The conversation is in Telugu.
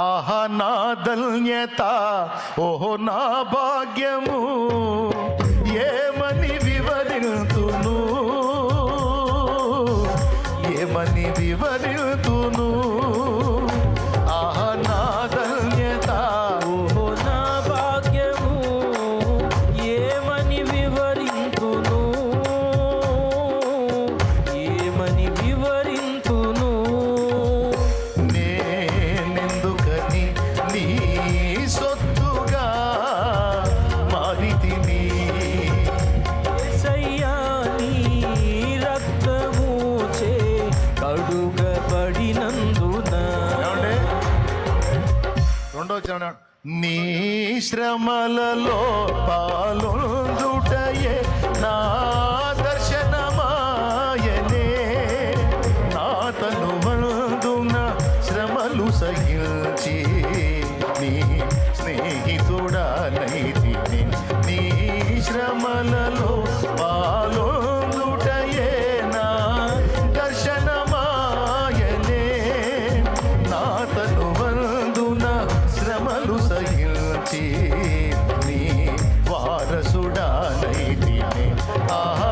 ఆహా నా ధన్యత ఓహో నా భాగ్యము ఏమని వివరింతును? ఏమని వివరింతును? నందున రెండో చరణం. నీ శ్రమలలో పాలుటయే నా దర్శనమాయనే. నా తను మందున శ్రమలు సహించి నీ స్నేహితుడానైతే uh-huh.